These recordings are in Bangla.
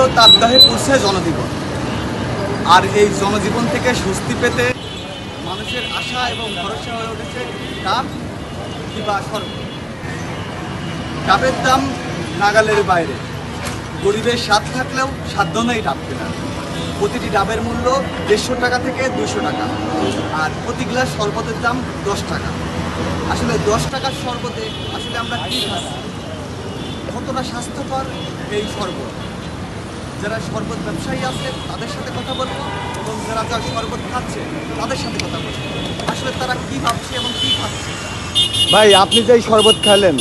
হলো তাপদাহে পড়ছে জনজীবন। আর এই জনজীবন থেকে স্বস্তি পেতে মানুষের আশা এবং ভরসা হয়ে উঠেছে ডাব কিংবা শরবত ডাবের দাম নাগালের বাইরে। গরিবের স্বাদ থাকলেও সাধ্য নেই ডাব কেনার। প্রতিটি ডাবের মূল্য দেড়শো টাকা থেকে দুশো টাকা। আর প্রতি গ্লাস শরবতের দাম দশ টাকা। আসলে দশ টাকার শরবতে আসলে আমরা কী খাচ্ছি কতটা স্বাস্থ্যকর এই শরবত যারা শরবত ব্যবসায়ী আছে তাদের সাথে কথা বলব এবং যারা যারা শরবত খাচ্ছে তাদের সাথে কথা বলব। আসলে তারা কী ভাবছে এবং কী খাচ্ছে? ভাই আপনি যে শরবত খেলেন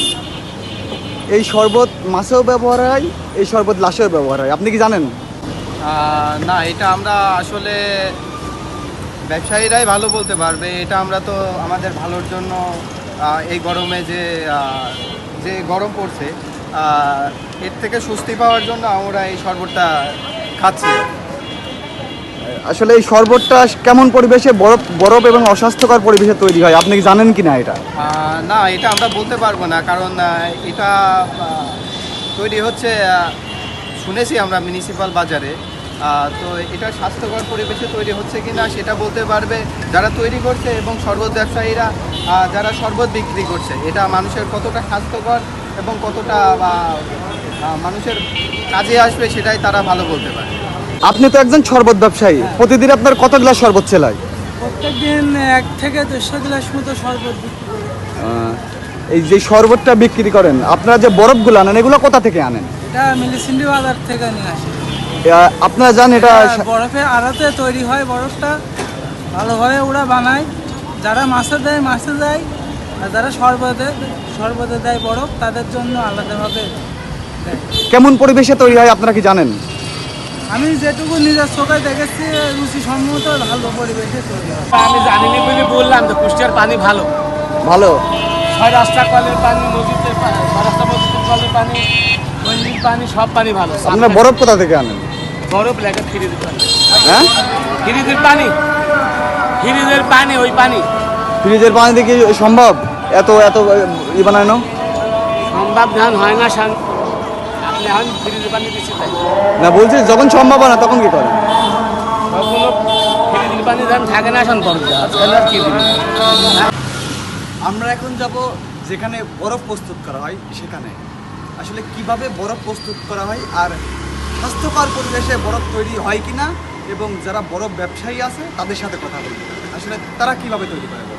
এই শরবত মাছেও ব্যবহার হয় এই শরবত লাশেও ব্যবহার হয়। আপনি কি জানেন? না এটা আমরা আসলে ব্যবসায়ীরাই ভালো বলতে পারবে। এটা আমরা তো আমাদের ভালোর জন্য এই গরমে যে যে গরম পড়ছে এর থেকে স্বস্তি পাওয়ার জন্য আমরা এই শরবতটা খাচ্ছি। আসলে এই শরবতটা কেমন পরিবেশে বরফ বরফ এবং অস্বাস্থ্যকর পরিবেশে তৈরি হয়? আপনি কি জানেন কি না এটা না এটা আমরা বলতে পারব না কারণ এটা তৈরি হচ্ছে শুনেছি আমরা মিউনিসিপাল বাজারে। তো এটা স্বাস্থ্যকর পরিবেশে তৈরি হচ্ছে কি না সেটা বলতে পারবে যারা তৈরি করছে এবং শরবত ব্যবসায়ীরা যারা শরবত বিক্রি করছে। এটা মানুষের কতটা স্বাস্থ্যকর এবং কতটা মানুষের কাজে আসবে সেটাই তারা ভালো বলতে পারে। আপনি তো একজন শরবত ব্যবসায়ী। প্রতিদিন আপনার কত গ্লাস শরবত সেলাই? প্রত্যেকদিন এক থেকে দেড়শো গ্লাস মতো শরবত এই যে শরবতটা বিক্রি করেন আপনারা যে বরফগুলো আনেন এগুলো কোথা থেকে আনেন? এটা মিলিসিন্ডি বাজার থেকে নিয়ে আসি। আপনারা জান এটা এটা বরফে আড়াতে তৈরি হয় বরফটা। ভালোভাবে ওরা বানায়। যারা মাছে দেয় মাছে দেয়। আর যারা শরবতে শরবতে দেয় বরফ তাদের জন্য আলাদাভাবে দেয়। কেমন পরিবেশে তৈরি হয় আপনারা কি জানেন? আমি যেটুকু নিজের চোখে দেখেছি রুচি সম্মত ভালো পরিবেশে তৈরি হয়। আমি জানিনি বলে বললাম যে কুষ্টিয়ার পানি ভালো। ভালো? ছয় রাস্তা কলের পানি নদীতে পা- ছয় রাস্তা নদীতে কলের পানি নদীর পানি সব পানি ভালো। আপনারা বরফ কোথা থেকে আনেন? বরফ লেগে ফ্রিজের পানি। হ্যাঁ? ফ্রিজের পানি? ফ্রিজের পানি ওই পানি। ফ্রিজের পানি দিয়ে কি সম্ভব? এত এত ই বানানো সম্ভব ধান হয় না না বলছি যখন সম্ভব হয় না তখন কি থাকে না কি আমরা এখন যাব যেখানে বরফ প্রস্তুত করা হয় সেখানে। আসলে কীভাবে বরফ প্রস্তুত করা হয় আর স্বাস্থ্যকর পরিবেশে বরফ তৈরি হয় কিনা এবং যারা বরফ ব্যবসায়ী আছে তাদের সাথে কথা বলি। আসলে তারা কীভাবে তৈরি করে বরফ?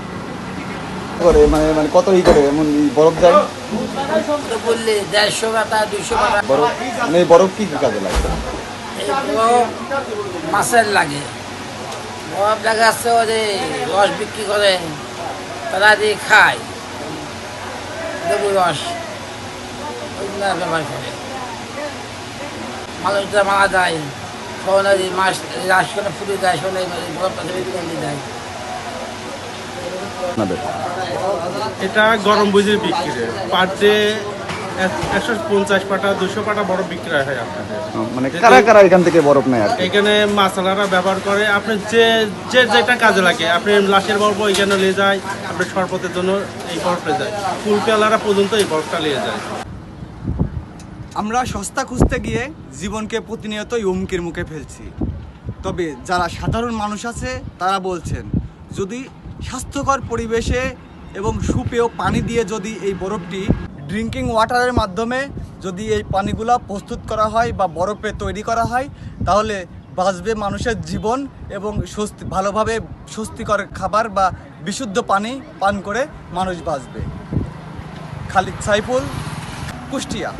করে মানে মানে কত ই করে এমন বরফ যায় বললে দেড়শো টাকা দুশো টাকা বরফ মানে বরফ কি কি কাজে লাগে? মাছের লাগে। বরফ দেখা যাচ্ছে ও যে রস বিক্রি করে তারা দিয়ে খায় লেবু রস ওইগুলো ব্যবহার করে। মানুষরা মারা যায় মাছ রাস করে ফুটে দেয় সোনারি বরফটা দেয়। আপনাদের? এটা গরম বুঝে বিক্রি পার ডে একশো পঞ্চাশ পাটা দুশো পাটা বড় বিক্রি হয় আপনাদের। মানে কারা কারা এখান থেকে বরফ নেয়? এখানে মাসালারা ব্যবহার করে। আপনি যে যে যেটা কাজে লাগে আপনি লাশের বরফ এখানে নিয়ে যায় আপনি শরবতের জন্য এই বরফটা যায়। ফুল পেয়ালারা পর্যন্ত এই বরফটা নিয়ে যায়। আমরা সস্তা খুঁজতে গিয়ে জীবনকে প্রতিনিয়তই হুমকির মুখে ফেলছি। তবে যারা সাধারণ মানুষ আছে তারা বলছেন যদি স্বাস্থ্যকর পরিবেশে এবং সুপেয় পানি দিয়ে যদি এই বরফটি ড্রিঙ্কিং ওয়াটারের মাধ্যমে যদি এই পানিগুলো প্রস্তুত করা হয় বা বরফে তৈরি করা হয়, তাহলে বাঁচবে মানুষের জীবন এবং স্বস্তি ভালোভাবে স্বস্তিকর খাবার বা বিশুদ্ধ পানি পান করে মানুষ বাঁচবে। খালিদ সাইফুল, কুষ্টিয়া।